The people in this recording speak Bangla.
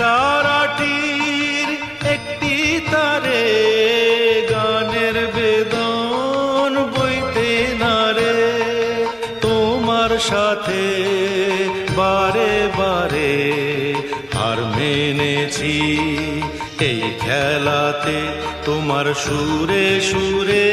তারাটির একটি তারে, গানের বেদন বইতে নারে তোমার সাথে বারে বারে হার মেনেছি, এই খেলাতে তোমার সুরে সুরে